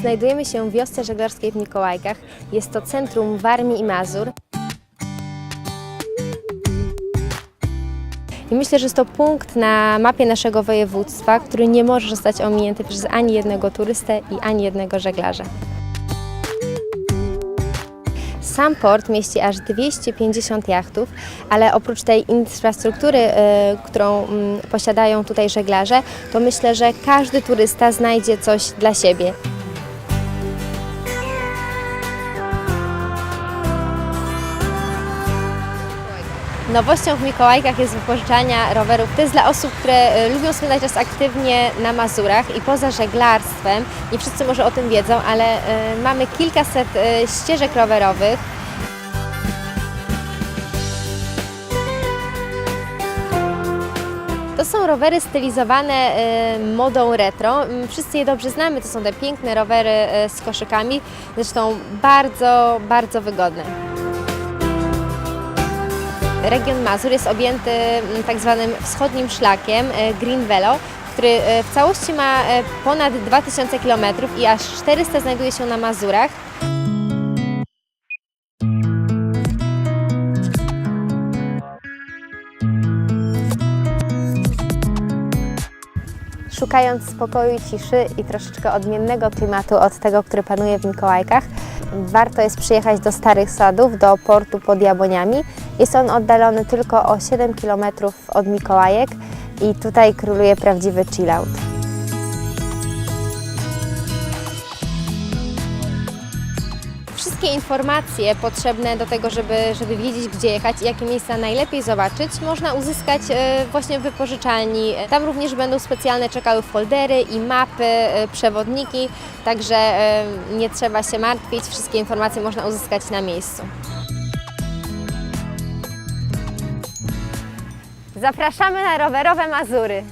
Znajdujemy się w wiosce żeglarskiej w Mikołajkach. Jest to centrum Warmii i Mazur. I myślę, że jest to punkt na mapie naszego województwa, który nie może zostać ominięty przez ani jednego turystę i ani jednego żeglarza. Sam port mieści aż 250 jachtów, ale oprócz tej infrastruktury, e, którą mm, posiadają tutaj żeglarze, to myślę, że każdy turysta znajdzie coś dla siebie. Nowością w Mikołajkach jest wypożyczania rowerów. To jest dla osób, które e, lubią spędzać czas aktywnie na Mazurach i poza żeglarstwem. Nie wszyscy może o tym wiedzą, ale e, mamy kilkaset e, ścieżek rowerowych. To są rowery stylizowane modą retro. Wszyscy je dobrze znamy, to są te piękne rowery z koszykami, zresztą bardzo, bardzo wygodne. Region Mazur jest objęty mm, tak zwanym wschodnim szlakiem e, Green Velo, który e, w całości ma e, ponad 2000 km i aż 400 znajduje się na Mazurach. Szukając spokoju, ciszy i troszeczkę odmiennego klimatu od tego, który panuje w Mikołajkach, warto jest przyjechać do Starych Sadów, do portu pod Jabłoniami. Jest on oddalony tylko o 7 km od Mikołajek i tutaj króluje prawdziwy chillout. Wszystkie informacje potrzebne do tego, żeby, żeby wiedzieć, gdzie jechać i jakie miejsca najlepiej zobaczyć, można uzyskać e, właśnie w wypożyczalni. Tam również będą specjalne czekały foldery i mapy, e, przewodniki, także e, nie trzeba się martwić, wszystkie informacje można uzyskać na miejscu. Zapraszamy na rowerowe Mazury.